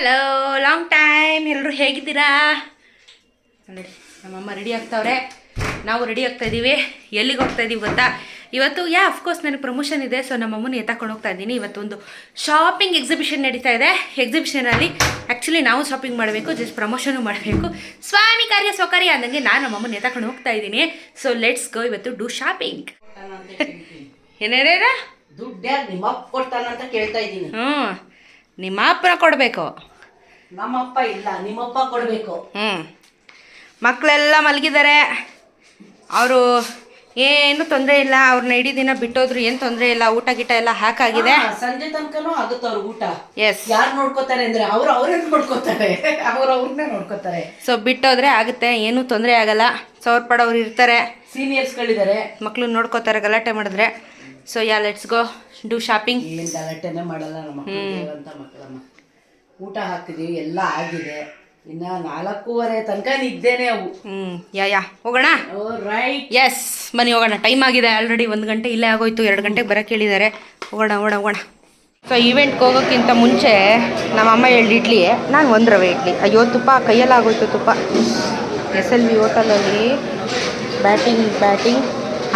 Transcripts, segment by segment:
Hello long time ಎಲ್ಲರೂ ಹೇಗಿದ್ದೀರಾ? ನೋಡಿ ನಮ್ಮಮ್ಮ ರೆಡಿ ಆಗ್ತಾವ್ರೆ. ನಾವು ರೆಡಿ ಆಗ್ತಾ ಇದ್ದೀವಿ ಎಲ್ಲಿಗೆ ಹೋಗ್ತಾ ಇದ್ದೀವಿ ಗೊತ್ತಾ? ಇವತ್ತು ಯಾ ಅಫ್ಕೋರ್ಸ್ ನನಗೆ ಪ್ರಮೋಷನ್ ಇದೆ. ಸೊ ನಮ್ಮಮ್ಮನ ಎತ್ತಾಕೊಂಡು ಹೋಗ್ತಾ ಇದ್ದೀನಿ. ಇವತ್ತೊಂದು ಶಾಪಿಂಗ್ ಎಕ್ಸಿಬಿಷನ್ ನಡೀತಾ ಇದೆ. ಎಕ್ಸಿಬಿಷನಲ್ಲಿ ಆ್ಯಕ್ಚುಲಿ ನಾವು ಶಾಪಿಂಗ್ ಮಾಡಬೇಕು ಜಸ್ಟ್ ಪ್ರಮೋಷನು ಮಾಡಬೇಕು. ಸ್ವಾಮಿ ಕಾರ್ಯ ಸ್ವಕಾರ್ಯ ಅಂದಂಗೆ ನಾನು ನಮ್ಮಮ್ಮನ ಎತ್ತಾಕೊಂಡು ಹೋಗ್ತಾ ಇದ್ದೀನಿ ಸೊ ಲೆಟ್ಸ್ ಗೋ ಇವತ್ತು ಡೂ ಶಾಪಿಂಗ್ ಏನೇನೇನ ದುಡ್ಡ್ಯಾಗ ನಿಮ್ಮಪ್ಪ ಕೊಡ್ತಾನಂತ ಕೇಳ್ತಾ ಇದ್ದೀನಿ ಹ್ಞೂ ನಿಮ್ಮ ಅಪ್ಪನ ಕೊಡಬೇಕು. ನಮ್ಮಪ್ಪ ಇಲ್ಲ ನಿಮ್ಮಪ್ಪ ಕೊಡ್ಬೇಕು. ಹ್ಞೂ ಮಕ್ಕಳೆಲ್ಲ ಮಲಗಿದ್ದಾರೆ. ಅವರು ಏನು ತೊಂದರೆ ಇಲ್ಲ ಅವ್ರನ್ನ ಇಡೀ ದಿನ ಬಿಟ್ಟೋದ್ರು ಏನು ತೊಂದರೆ ಇಲ್ಲ ಊಟ ಗೀಟ ಎಲ್ಲ ಹಾಕಾಗಿದೆ. ಸಂಜೆ ತನಕನೂ ಆಗುತ್ತೆ ಅವ್ರ ಊಟ. ಎಸ್ ಯಾರು ನೋಡ್ಕೋತಾರೆ ಅಂದ್ರೆ ಅವ್ರು ಅವ್ರನ್ನ ನೋಡ್ಕೋತಾರೆ. ಅವ್ರು ಅವ್ರನ್ನೇ ನೋಡ್ಕೋತಾರೆ. ಸೊ ಬಿಟ್ಟೋದ್ರೆ ಆಗುತ್ತೆ ಏನೂ ತೊಂದರೆ ಆಗಲ್ಲ. ಸೊ ಅವ್ರ ಇರ್ತಾರೆ ಅವ್ರು ಇರ್ತಾರೆ. ಸೀನಿಯರ್ಸ್ಗಳಿದ್ದಾರೆ. ಮಕ್ಕಳು ನೋಡ್ಕೋತಾರೆ ಗಲಾಟೆ ಮಾಡಿದ್ರೆ. So yeah let's go do shopping ಏನ್ ಗಲಾಟೆನೆ ಮಾಡಲ್ಲ ನಮ್ಮ ಮಕ್ಕಳು ಅಂತ ಮಕ್ಕಳಮ್ಮ. ಊಟ ಹಾಕಿದೀವಿ ಎಲ್ಲ ಆಗಿದೆ. ಇನ್ನ ನಾಲ್ಕೂವರೆ ತನಕ ನಿದ್ದೇನೆ ಅವು. ಹ್ಞೂ ಯಾ ಯಾ ಹೋಗೋಣ? ರೈಟ್ ಎಸ್ ಬನ್ನಿ ಹೋಗೋಣ. ಟೈಮ್ ಆಗಿದೆ ಆಲ್ರೆಡಿ ಒಂದು ಗಂಟೆ ಇಲ್ಲೇ ಆಗೋಯ್ತು ಎರಡು ಗಂಟೆಗೆ ಬರೋಕ್ಕೆ ಹೇಳಿದ್ದಾರೆ. ಹೋಗೋಣ ಹೋಗೋಣ ಹೋಗೋಣ. ಸೊ ಈವೆಂಟ್ಗೆ ಹೋಗೋಕ್ಕಿಂತ ಮುಂಚೆ ನಮ್ಮ ಅಮ್ಮ ಎರಡು ಇಡ್ಲಿ ನಾನು ಒಂದು ರವೆ ಇಡ್ಲಿ. ಅಯ್ಯೋ ತುಪ್ಪ ಕೈಯಲ್ಲಿ ಆಗೋಯ್ತು ತುಪ್ಪ. ಎಸ್ ಎಲ್ ವಿ ಹೋಟೆಲಲ್ಲಿ ಬ್ಯಾಟಿಂಗ್ ಬ್ಯಾಟಿಂಗ್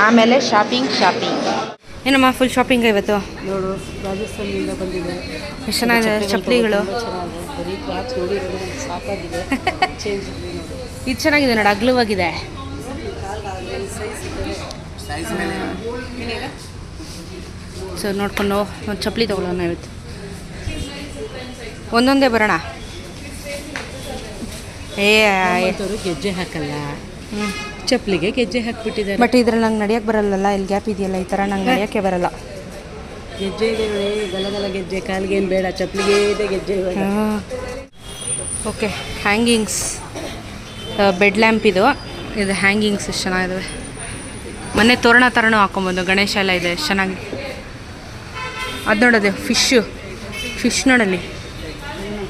ಆಮೇಲೆ ಶಾಪಿಂಗ್ ಶಾಪಿಂಗ್ ಏನಮ್ಮ ಫುಲ್ ಶಾಪಿಂಗ್ ಇವತ್ತು? ನೋಡು ರಾಜಸ್ಥಾನದಿಂದ ಬಂದಿದೆ. ಎಷ್ಟು ಚೆನ್ನಾಗಿದೆ ಚಪ್ಪಲಿಗಳು? ಚೆನ್ನಾಗಿದೆ. ಬರೀ ನೋಡಿ ನೋಡಿ ಸಾಕಾಗಿದೆ. ಚೇಂಜ್ ನೋಡು. ಇದು ಚೆನ್ನಾಗಿದೆ ನೋಡಿ ಅಗ್ಲವಾಗಿದೆ. ಸೊ ನೋಡ್ಕೊಂಡು ಒಂದು ಚಪ್ಪಲಿ ತೊಗೊಳ್ಳೋಣ ಇವತ್ತು. ಒಂದೊಂದೇ ಬರೋಣ? ಏ ಗೆಜ್ಜೆ ಹಾಕಲ್ಲ. ಹ್ಞೂ ಚಪ್ಪಲಿಗೆ ಗೆಜ್ಜೆ ಹಾಕ್ಬಿಟ್ಟಿದ್ದಾರೆ. ಬಟ್ ಇದ್ರಲ್ಲಿ ನಂಗೆ ನಡೆಯಕ್ಕೆ ಬರಲ್ಲಲ್ಲ ಇಲ್ಲಿ ಗ್ಯಾಪ್ ಇದೆಯಲ್ಲ ಈ ಥರ ನಂಗೆ ನಡೆಯಕ್ಕೆ ಬರಲ್ಲ. ಗೆಜ್ಜೆ ಇದೆ ನೋಡಿ, ಗಲ ಗಲ ಗೆಜ್ಜೆ ಕಾಲಿಗೆ ಏನು ಬೇಡ ಚಪ್ಪಲಿಗೆ ಇದೆ ಗೆಜ್ಜೆ ಓಕೆ ಹ್ಯಾಂಗಿಂಗ್ಸ್ ಬೆಡ್ ಲ್ಯಾಂಪ್ ಇದು. ಇದು ಹ್ಯಾಂಗಿಂಗ್ಸ್ ಎಷ್ಟು ಚೆನ್ನಾಗಿದ್ದಾವೆ ಮೊನ್ನೆ ತೋರಣ ತರಣ ಹಾಕೊಬೋದು ಗಣೇಶ ಎಲ್ಲ ಇದೆ ಎಷ್ಟು ಚೆನ್ನಾಗಿ. ಅದು ನೋಡೋದು ಫಿಶ್ಶು ಫಿಶ್ ನೋಡಲ್ಲಿ.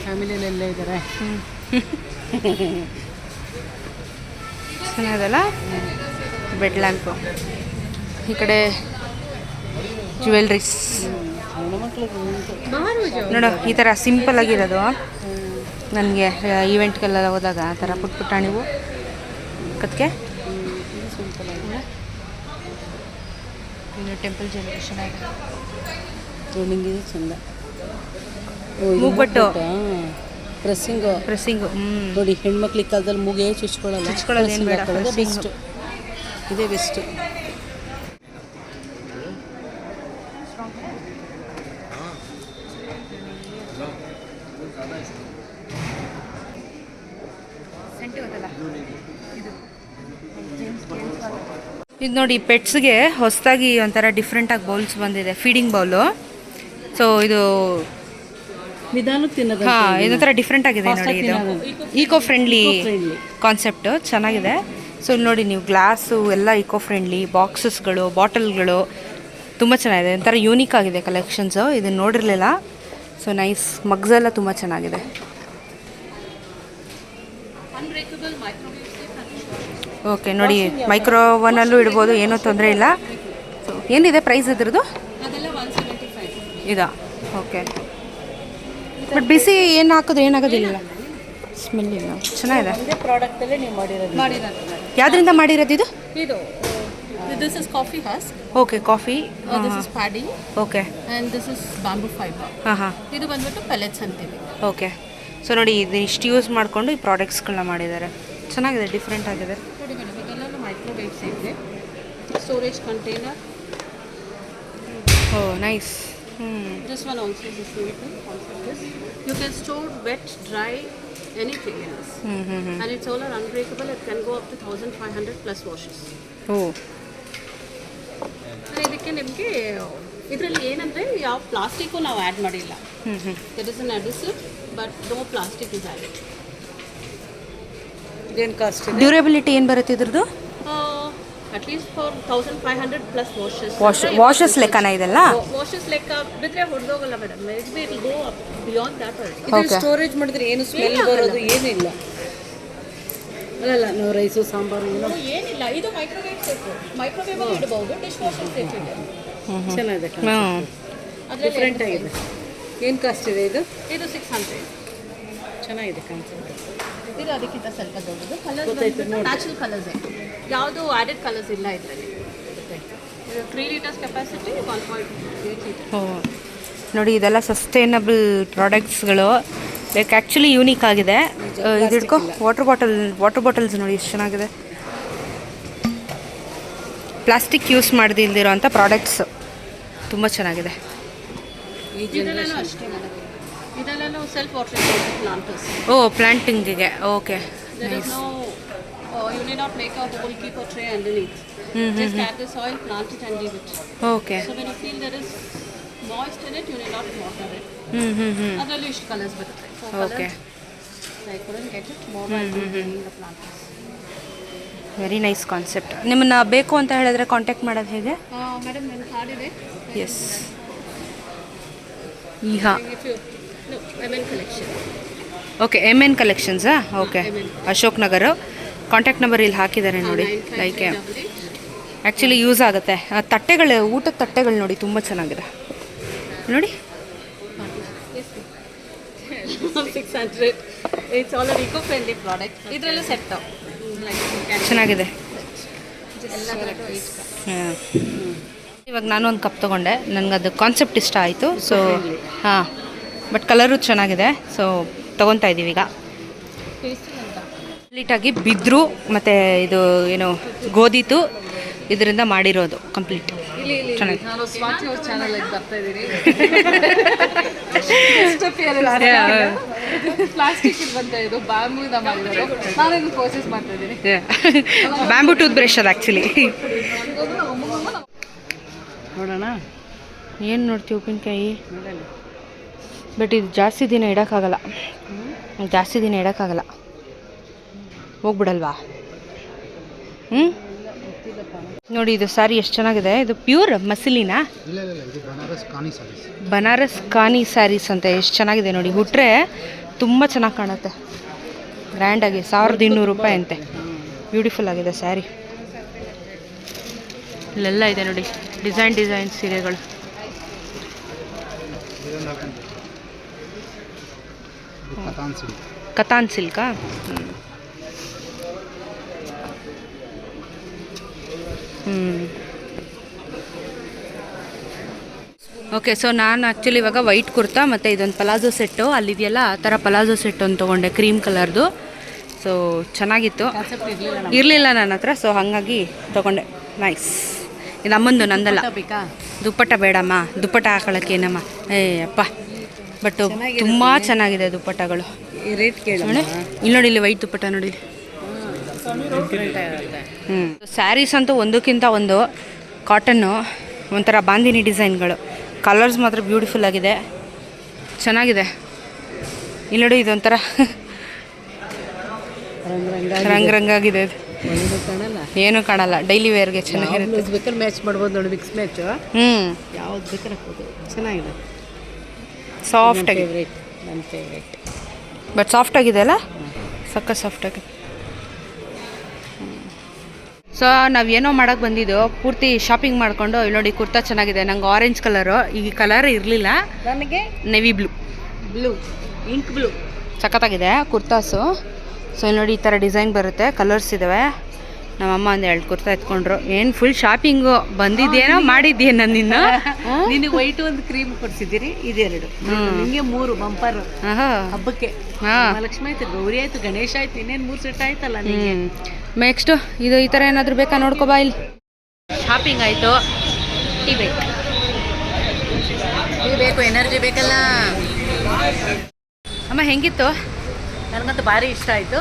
ಫ್ಯಾಮಿಲಿಯಲ್ಲೆಲ್ಲ ಇದ್ದಾರೆ ಚೆನ್ನಾಗಲ್ಲ ಬೆಡ್ ಲ್ಯಾಂಪು ಈ ಕಡೆ ಜ್ಯುವೆಲ್ರೀಸ್. ನೋಡು ಈ ಥರ ಸಿಂಪಲ್ ಆಗಿರೋದು. ನನಗೆ ಈವೆಂಟ್ಗೆಲ್ಲ ಹೋದಾಗ ಆ ಥರ ಪುಟ್ ಪುಟಾಣಿವು ಕತ್ಕೆ ಇನ್ನು ಟೆಂಪಲ್ ಜನರೇಷನ್ ಆಗಿದೆ. ಚೆಂದ. ಚಂದ ಮೂಗ್ಬಟ್ಟು. ಡ್ರೆಸ್ಸಿಂಗು ಪ್ರೆಸ್ಸಿಂಗು ಹ್ಞೂ ನೋಡಿ ಹೆಣ್ಮಕ್ಳಿಗೆ ಕಾಲದಲ್ಲಿ ಮೂಗೇ ಚುಚ್ಕೊಳ್ಳಲ್ಲ. ಏನ್ ಬೇಡ. ಬೆಸ್ಟ್ ಇದೇ ಬೆಸ್ಟ್ ಇದು ನೋಡಿ ಪೆಟ್ಸ್ಗೆ ಹೊಸದಾಗಿ ಒಂಥರ ಡಿಫ್ರೆಂಟಾಗಿ ಬೌಲ್ಸ್ ಬಂದಿದೆ ಫೀಡಿಂಗ್ ಬೌಲು ಸೊ ಇದು ತಿನ್ನೋದು ಹಾಂ ಇದೊಂಥರ ಡಿಫ್ರೆಂಟ್ ಆಗಿದೆ ನೋಡಿ ಇದು. ಈಕೋ ಫ್ರೆಂಡ್ಲಿ ಕಾನ್ಸೆಪ್ಟ್ ಚೆನ್ನಾಗಿದೆ. ಸೊ ಇಲ್ಲಿ ನೋಡಿ ನೀವು ಗ್ಲಾಸು ಎಲ್ಲ ಈಕೋ ಫ್ರೆಂಡ್ಲಿ ಬಾಕ್ಸಸ್ಗಳು ಬಾಟಲ್ಗಳು ತುಂಬ ಚೆನ್ನಾಗಿದೆ. ಒಂಥರ ಯೂನಿಕ್ ಆಗಿದೆ ಕಲೆಕ್ಷನ್ಸು ಇದನ್ನು ನೋಡಿರಲಿಲ್ಲ. ಸೊ ನೈಸ್ ಮಗ್ಸ್ ಎಲ್ಲ ತುಂಬ ಚೆನ್ನಾಗಿದೆ. ಓಕೆ ನೋಡಿ ಮೈಕ್ರೋವನಲ್ಲೂ ಇಡ್ಬೋದು ಏನೂ ತೊಂದರೆ ಇಲ್ಲ. ಸೊ ಏನಿದೆ ಪ್ರೈಸ್ ಇದ್ರದ್ದು? ಇದಾ? ಓಕೆ ಬಟ್ ಬಿಸಿ ಏನು ಹಾಕಿದ್ರೆ ಏನಾಗೋದಿಲ್ಲ? ಸ್ಮೆಲ್ ಇಲ್ಲ. ಚೆನ್ನಾಗಿದೆ. ಪ್ರಾಡಕ್ಟಲ್ಲೇ ನೀವು ಮಾಡಿರೋದು. ಯಾವ್ದ್ರಿಂದ ಮಾಡಿರೋದು ಇದು? ಇದು this is coffee husk okay coffee this is paddy okay and this is bamboo fibre ಹಾಂ ಹಾಂ. ಇದು ಬಂದ್ಬಿಟ್ಟು ಪೆಲೆಟ್ಸ್ ಅಂತೀವಿ. ಓಕೆ ಸೊ ನೋಡಿ ಇದು ಇಷ್ಟು ಯೂಸ್ ಮಾಡಿಕೊಂಡು ಈ ಪ್ರಾಡಕ್ಟ್ಸ್ಗಳನ್ನ ಮಾಡಿದ್ದಾರೆ. ಚೆನ್ನಾಗಿದೆ ಡಿಫ್ರೆಂಟ್ ಆಗಿದೆ. ನೋಡಿ ಮೇಡಮ್ ಇದೆಲ್ಲ ಮೈಕ್ರೋವೇವ್ಸ್ ಇದೆ ಸ್ಟೋರೇಜ್ ಕಂಟೈನರ್ ಓ ನೈಸ್ ಹ್ಞೂ this one also this this you can store wet dry anything in this ಹ್ಞೂ ಹ್ಞೂ ಹ್ಞೂ and it's all are unbreakable it can go up to thousand five hundred plus washes oh ಇದಕ್ಕೆ ನಿಮಗೆ ಇದರಲ್ಲಿ ಏನಂದರೆ ಯಾವ plastic ನಾವು ಆ್ಯಡ್ ಮಾಡಿಲ್ಲ. ಹ್ಞೂ ಹ್ಞೂ that is an adhesive but no plastic is added ಇದೇನು ಕಾಸ್ಟ್ ಇದೆ? ಡ್ಯೂರೇಬಿಲಿಟಿ ಏನು ಬರುತ್ತೆ ಇದ್ರದ್ದು? At least for thousand five hundred plus washes wash washes ಲೆಕ್ಕನ ಇದೆಲ್ಲ ವಾಷಸ್ ಲೆಕ್ಕ ಬಿದ್ರೆ ಹೊಡೆದೋಗಲ್ಲ madam maybe it go up beyond that already Okay. Storage ಮಾಡಿದ್ರೆ ಏನು ಸ್ಮೆಲ್ ಬರೋದು ಏನೂ ಇಲ್ಲ ಅಲ್ಲಲ್ಲ ನೋ ರೈಸು ಸಾಂಬಾರು ಏನೋ? ಏನಿಲ್ಲ. ಇದು ಮೈಕ್ರೋವೇವ್ ಸೇಫ್ ಮೈಕ್ರೋವೇವ್ ಇಡಬಹುದು ಡಿಶ್ ವಾಷರ್ ಸೇಫ್ ಇದೆ. ಚೆನ್ನಾಗಿದೆ ಹ್ಞೂ ಅದರಲ್ಲಿ ಡಿಫ್ರೆಂಟ್ ಆಗಿದೆ. ಏನು ಕಾಸ್ಟ್ ಇದೆ ಇದು? ಇದು ಸಿಕ್ಸ್ ಹಂಡ್ರೆಡ್ ಚೆನ್ನಾಗಿದೆ ಕಾನ್ಸೆಪ್ಟ್ ಇದು ಅದಕ್ಕಿಂತ ಸ್ವಲ್ಪ ದೊಡ್ಡದು. ಕಲರ್ಸ್ ನ್ಯಾಚುರಲ್ ಕಲರ್ಸ್ ಯಾವುದು ಆ್ಯಡೆಡ್ ಕಲರ್ಸ್ ಇಲ್ಲ ಇದರಲ್ಲಿ? ಇದು three litres capacity one point eight litre ನೋಡಿ ಇದೆಲ್ಲ ಸಸ್ಟೈನಬಲ್ ಪ್ರಾಡಕ್ಟ್ಸ್ಗಳು ಲೈಕ್ ಆ್ಯಕ್ಚುಲಿ ಯೂನಿಕ್ ಆಗಿದೆ. ಆ, ಇದು ಹಿಡ್ಕೊ ವಾಟರ್ ಬಾಟಲ್ ವಾಟರ್ ಬಾಟಲ್ಸ್ ನೋಡಿ ಎಷ್ಟು ಚೆನ್ನಾಗಿದೆ. ಪ್ಲಾಸ್ಟಿಕ್ ಯೂಸ್ ಮಾಡದಿಲ್ದಿರೋ ಅಂಥ ಪ್ರಾಡಕ್ಟ್ಸ್ ತುಂಬ ಚೆನ್ನಾಗಿದೆ. ಅಷ್ಟೇ ಇದರಲ್ಲಿ no oh okay is no you not okay okay very nice concept ನಿಮ್ಮನ್ನ ಬೇಕು ಅಂತ ಹೇಳಿದ್ರೆ ಕಾಂಟ್ಯಾಕ್ಟ್ ಮಾಡೋದು ಹೇಗೆ? Madam S okay M N ಕಲೆಕ್ಷನ್ಸಾ okay Ashok Nagar contact number ಇಲ್ಲಿ ಹಾಕಿದ್ದಾರೆ ನೋಡಿ. ಲೈಕ್ ಆ್ಯಕ್ಚುಲಿ ಯೂಸ್ ಆಗುತ್ತೆ. ತಟ್ಟೆಗಳು ಊಟದ ತಟ್ಟೆಗಳು ನೋಡಿ ತುಂಬ ಚೆನ್ನಾಗಿದೆ. ನೋಡಿ. Six hundred it's all eco friendly product ಇದರಲ್ಲೂ ಸೆಟ್ ಚೆನ್ನಾಗಿದೆ. ಇವಾಗ ನಾನು ಒಂದು ಕಪ್ ತೊಗೊಂಡೆ. ನನಗೆ ಅದು ಕಾನ್ಸೆಪ್ಟ್ ಇಷ್ಟ ಆಯಿತು. ಸೊ ಹಾಂ. ಬಟ್ ಕಲರು ಚೆನ್ನಾಗಿದೆ. ಸೊ ತೊಗೊತಾ ಇದ್ದೀವಿ ಈಗ. ಕಂಪ್ಲೀಟಾಗಿ ಬಿದ್ರು ಮತ್ತು ಇದು ಏನು ಗೋಧಿತು ಇದರಿಂದ ಮಾಡಿರೋದು ಕಂಪ್ಲೀಟ್ ಚೆನ್ನಾಗಿ. ಬ್ಯಾಂಬು ಟೂತ್ ಬ್ರಷ್ ಅದು ಆ್ಯಕ್ಚುಲಿ ನೋಡೋಣ. ಏನು ನೋಡ್ತೀವಿ ಉಪ್ಪಿನಕಾಯಿ? ಬಟ್ ಇದು ಜಾಸ್ತಿ ದಿನ ಇಡೋಕ್ಕಾಗಲ್ಲ. ಜಾಸ್ತಿ ದಿನ ಇಡೋಕ್ಕಾಗಲ್ಲ. ಹೋಗ್ಬಿಡಲ್ವಾ? ಹ್ಞೂ ನೋಡಿ ಇದು ಸ್ಯಾರಿ ಎಷ್ಟು ಚೆನ್ನಾಗಿದೆ. ಇದು ಪ್ಯೂರ್ ಮಸಿಲಿನಾ? ಬನಾರಸ್ ಕಾನಿ ಸ್ಯಾರೀಸ್ ಅಂತ ಎಷ್ಟು ಚೆನ್ನಾಗಿದೆ ನೋಡಿ. ಹುಟ್ರೆ ತುಂಬ ಚೆನ್ನಾಗಿ ಕಾಣುತ್ತೆ. ಗ್ರ್ಯಾಂಡಾಗಿ ಸಾವಿರದ ಇನ್ನೂರು ರೂಪಾಯಿ ಅಂತೆ. ಬ್ಯೂಟಿಫುಲ್ ಆಗಿದೆ ಸ್ಯಾರಿ ಇಲ್ಲೆಲ್ಲ ಇದೆ ನೋಡಿ. ಡಿಸೈನ್ ಡಿಸೈನ್ ಸೀರೆಗಳು ಇದೊಂದು ಹಾಕೊಂಡು ಇದು ಕತಾನ್ ಸಿಲ್ಕ್. ಕತಾನ್ ಸಿಲ್ಕಾ? ಹ್ಞೂ ಓಕೆ ಸೊ ನಾನು ಆ್ಯಕ್ಚುಲಿ ಇವಾಗ ವೈಟ್ ಕುರ್ತಾ ಮತ್ತು ಇದೊಂದು ಪಲಾಜೋ ಸೆಟ್ಟು ಅಲ್ಲಿದೆಯಲ್ಲ ಆ ಥರ ಪಲಾಜೋ ಸೆಟ್ ಒಂದು ತೊಗೊಂಡೆ ಕ್ರೀಮ್ ಕಲರ್ದು ಸೊ ಚೆನ್ನಾಗಿತ್ತು. ಇರಲಿಲ್ಲ ನನ್ನ ಹತ್ರ ಸೊ ಹಾಗಾಗಿ ತೊಗೊಂಡೆ. ನೈಸ್ ಇದು ಅಮ್ಮಂದು ನಂದಲ್ಲ. ದುಪ್ಪಟ್ಟ ಬೇಡಮ್ಮ. ದುಪ್ಪಟ್ಟ ಹಾಕೊಳ್ಳೋಕ್ಕೇನಮ್ಮ ಏ ಅಪ್ಪ. ಬಟ್ ತುಂಬ ಚೆನ್ನಾಗಿದೆ ದುಪ್ಪಟ್ಟಗಳು. ರೇಟ್ ಇಲ್ಲಿ ನೋಡಿ ಇಲ್ಲಿ ವೈಟ್ ದುಪ್ಪಟ್ಟ ನೋಡಿ. ಹ್ಞೂ ಸ್ಯಾರೀಸ್ ಅಂತೂ ಒಂದಕ್ಕಿಂತ ಒಂದು ಕಾಟನ್ನು ಒಂಥರ ಬಾಂದಿನಿ ಡಿಸೈನ್ಗಳು. ಕಲರ್ಸ್ ಮಾತ್ರ ಬ್ಯೂಟಿಫುಲ್ ಆಗಿದೆ. ಚೆನ್ನಾಗಿದೆ. ಇಲ್ಲಿ ನೋಡಿ ಇದೊಂಥರ ರಂಗ್ ರಂಗಾಗಿ ರಂಗಾಗಿದೆ ಏನೂ ಕಾಣಲ್ಲ. ಡೈಲಿ ವೇರ್ಗೆ ಚೆನ್ನಾಗಿರುತ್ತೆ. ಮ್ಯಾಚ್ ಮಾಡ್ಬೋದು ನೋಡಿ ಮಿಕ್ಸ್ ಮ್ಯಾಚು ಹ್ಞೂ ಯಾವ್ದು ಬೇಕಾದ್ರೆ ಹಾಕ್ಬೋದು. ಚೆನ್ನಾಗಿದೆ. ಸಾಫ್ಟಾಗಿ ನನ್ನ ಫೇವ್ರೇಟ್ ಬಟ್ ಸಾಫ್ಟ್ ಆಗಿದೆ ಅಲ್ಲ? ಸಕ್ಕ ಸಾಫ್ಟ್ ಆಗಿದೆ ಸೊ ನಾವು ಏನೋ ಮಾಡೋಕ್ಕೆ ಬಂದಿದ್ದು ಪೂರ್ತಿ ಶಾಪಿಂಗ್ ಮಾಡಿಕೊಂಡು ಇಲ್ಲಿ ನೋಡಿ ಕುರ್ತಾ ಚೆನ್ನಾಗಿದೆ ನಂಗೆ ಆರೆಂಜ್ ಕಲರು ಈ ಕಲರ್ ಇರಲಿಲ್ಲ. ನನಗೆ? Navy blue blue ink blue ಸಖತ್ತಾಗಿದೆ ಕುರ್ತಾಸು. ಸೊ ಇಲ್ಲಿ ನೋಡಿ ಈ ಥರ ಡಿಸೈನ್ ಬರುತ್ತೆ ಕಲರ್ಸ್ ಇದ್ದಾವೆ ನಮ್ಮಮ್ಮ ಒಂದು ಎರಡು ಕುರ್ತಾ ಎತ್ಕೊಂಡ್ರು. ಏನು ಫುಲ್ ಶಾಪಿಂಗು ಬಂದಿದ್ದೇನೋ ಮಾಡಿದ್ದೇನೋ ನಿನ್ನ? ನಿನಗೆ ವೈಟ್ ಒಂದು ಕ್ರೀಮ್ ಕೊಡ್ಸಿದ್ದೀರಿ ಇದೆರಡು. ನಿಮಗೆ ಮೂರು ಬಂಪರ್ ಹಬ್ಬಕ್ಕೆ. ಲಕ್ಷ್ಮಿ ಆಯ್ತು ಗೌರಿ ಆಯ್ತು ಗಣೇಶ ಆಯ್ತು ಇನ್ನೇನು ಮೂರು ಸೆಟ್ ಆಯ್ತಲ್ಲ ನಿಮಗೆ ನೆಕ್ಸ್ಟು ಇದು ಈ ಥರ ಏನಾದರೂ ಬೇಕಾ ನೋಡ್ಕೊ ಬಾ ಇಲ್ಲಿ. ಶಾಪಿಂಗ್ ಆಯಿತು. ಟೀ ಬೇಕು. ಟೀ ಬೇಕು ಎನರ್ಜಿ ಬೇಕಲ್ಲ. ಅಮ್ಮ ಹೆಂಗಿತ್ತು? ನನಗಂತೂ ಭಾರಿ ಇಷ್ಟ ಆಯಿತು.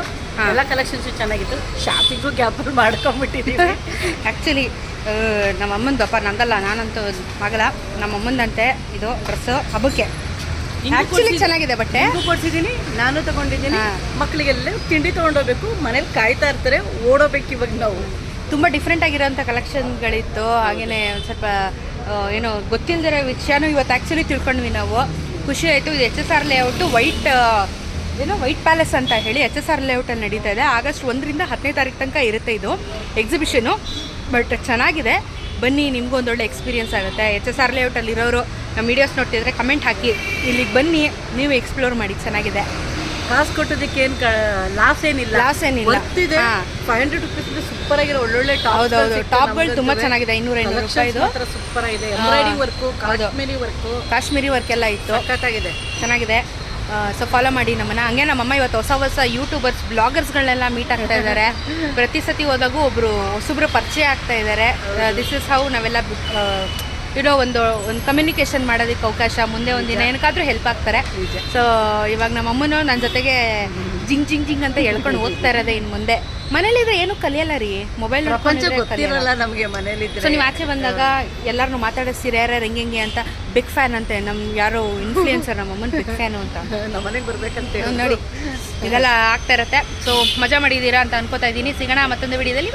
ಎಲ್ಲ ಕಲೆಕ್ಷನ್ಸು ಚೆನ್ನಾಗಿತ್ತು. ಶಾಪಿಂಗು ಗ್ಯಾಪಲ್ಲಿ ಮಾಡ್ಕೊಂಬಿಟ್ಟಿದ್ದೀವಿ ಆ್ಯಕ್ಚುಲಿ ನಮ್ಮ ಅಮ್ಮಂದಪ್ಪ ನಂದಲ್ಲ ನಾನಂತೂ ಮಗಲ ನಮ್ಮ ಅಮ್ಮಂದಂತೆ ಇದು ಡ್ರೆಸ್ಸು ಹಬ್ಬಕ್ಕೆ. ಆ್ಯಕ್ಚುಲಿ ಚೆನ್ನಾಗಿದೆ ಬಟ್ಟೆ. ಕೊಡ್ಸಿದ್ದೀನಿ ನಾನು ತಗೊಂಡಿದ್ದೀನಿ. ಮಕ್ಕಳಿಗೆಲ್ಲ ತಿಂಡಿ ತೊಗೊಂಡೋಗ್ಬೇಕು ಮನೇಲಿ ಕಾಯ್ತಾ ಇರ್ತಾರೆ ಓಡೋಬೇಕು ಇವಾಗ ನಾವು. ತುಂಬ ಡಿಫ್ರೆಂಟ್ ಆಗಿರೋಂಥ ಕಲೆಕ್ಷನ್ಗಳಿತ್ತು ಹಾಗೆಯೇ ಒಂದು ಸ್ವಲ್ಪ ಏನು ಏನೋ ಗೊತ್ತಿಲ್ಲದಿರೋ ವಿಷಯನೂ ಇವತ್ತು ಆ್ಯಕ್ಚುಲಿ ತಿಳ್ಕೊಂಡ್ವಿ ನಾವು. ಖುಷಿ ಆಯಿತು. ಇದು H S R layout white ಏನೋ ವೈಟ್ ಪ್ಯಾಲೇಸ್ ಅಂತ ಹೇಳಿ ಎಚ್ ಎಸ್ ಆರ್ ಲೇಔಟಲ್ಲಿ ನಡೀತಾ ಇದೆ. ಆಗಸ್ಟ್ ಒಂದರಿಂದ ಹತ್ತನೇ ತಾರೀಕು ತನಕ ಇರುತ್ತೆ ಇದು ಎಕ್ಸಿಬಿಷನು ಬಟ್ ಚೆನ್ನಾಗಿದೆ. ಬನ್ನಿ ನಿಮಗೂ ಒಂದೊಳ್ಳೆ ಎಕ್ಸ್ಪೀರಿಯನ್ಸ್ ಆಗುತ್ತೆ. ಎಚ್ ಎಸ್ ಆರ್ ಲೇಔಟಲ್ಲಿ ಇರೋರು ನಮ್ಮ ವೀಡಿಯೋಸ್ ನೋಡ್ತಿದ್ರೆ ಕಮೆಂಟ್ ಹಾಕಿ. ಇಲ್ಲಿಗೆ ಬನ್ನಿ ನೀವು ಎಕ್ಸ್ಪ್ಲೋರ್ ಮಾಡಿ. ಚೆನ್ನಾಗಿದೆ. ಕಾಸು ಕೊಟ್ಟೋದಕ್ಕೆ ಏನು ಲಾಸ್ ಏನಿಲ್ಲ. ಲಾಸ್ ಏನಿಲ್ಲ. ಫೈವ್ ಹಂಡ್ರೆಡ್ ರುಪೀಸ್ ಸೂಪರ್ ಆಗಿರೋ ಒಳ್ಳೊಳ್ಳೆ ಟಾಪ್ ಹೌದೌದು ಟಾಪ್ಗಳು ತುಂಬ ಚೆನ್ನಾಗಿದೆ. ಐನೂರ ಐನೂರು ರೂಪಾಯಿದು ಸೂಪರ್ ಆಗಿದೆ. Work Kashmiri work Kashmiri work ಎಲ್ಲ ಇತ್ತು. ಚೆನ್ನಾಗಿದೆ. ಸೊ ಫಾಲೋ ಮಾಡಿ ನಮ್ಮನ್ನ. ಹಂಗೆ ನಮ್ಮಮ್ಮ ಇವತ್ತು ಹೊಸ ಹೊಸ ಯೂಟ್ಯೂಬರ್ಸ್ ಬ್ಲಾಗರ್ಸ್ಗಳನ್ನೆಲ್ಲ ಮೀಟ್ ಆಗ್ತಾ ಇದ್ದಾರೆ ಪ್ರತಿ ಸತಿ ಹೋದಾಗೂ ಒಬ್ಬರು ಹೊಸಬ್ರು ಪರಿಚಯ ಆಗ್ತಾ ಇದ್ದಾರೆ ದಿಸ್ ಇಸ್ ಹೌ ನಾವೆಲ್ಲ ಇರೋ ಒಂದು ಒಂದು ಕಮ್ಯುನಿಕೇಷನ್ ಮಾಡೋದಕ್ಕೆ ಅವಕಾಶ ಮುಂದೆ ಒಂದಿನ ಏನಕ್ಕಾದ್ರೂ ಹೆಲ್ಪ್ ಆಗ್ತಾರೆ. ಸೊ ಇವಾಗ ನಮ್ಮ ಅಮ್ಮನೂ ನನ್ನ ಜೊತೆಗೆ ಜಿಂಗ್ ಜಿಂಗ್ ಜಿಂಗ್ ಅಂತ ಹೇಳ್ಕೊಂಡು ಓದ್ತಾ ಇರೋದೇ ಇನ್ ಮುಂದೆ. ಮನೇಲಿದ್ರೆ ಏನು ಕಲಿಯಲ್ಲ ರೀ? ಮೊಬೈಲ್ ಪ್ರಪಂಚ ಗೊತ್ತಿರಲ್ಲ ನಮಗೆ ಮನೇಲಿ ಸೊ ನೀವು ಆಚೆ ಬಂದಾಗ ಎಲ್ಲರನ್ನು ಮಾತಾಡಿಸ್ತೀರ? ಯಾರ್ಯಾರು ಹೆಂಗೆ ಹೆಂಗೆ ಅಂತ? ಬಿಗ್ ಫ್ಯಾನ್ ಅಂತೆ. ನಮ್ ಯಾರೋ ಇನ್ಫ್ಲೂಯೆನ್ಸರ್ ನಮ್ಮ ಅಮ್ಮನ ಬಿಗ್ ಫ್ಯಾನು ಅಂತ. ನಮ್ಮ ಮನೆಗೆ ಬರ್ಬೇಕಂತ ನೋಡಿ ಇದೆಲ್ಲ ಆಗ್ತಾ ಇರತ್ತೆ. ಸೊ ಮಜಾ ಮಾಡಿದೀರಾ ಅಂತ ಅನ್ಕೋತಾ ಇದ್ದೀನಿ. ಸಿಗೋಣ ಮತ್ತೊಂದು ವಿಡಿಯೋದಲ್ಲಿ.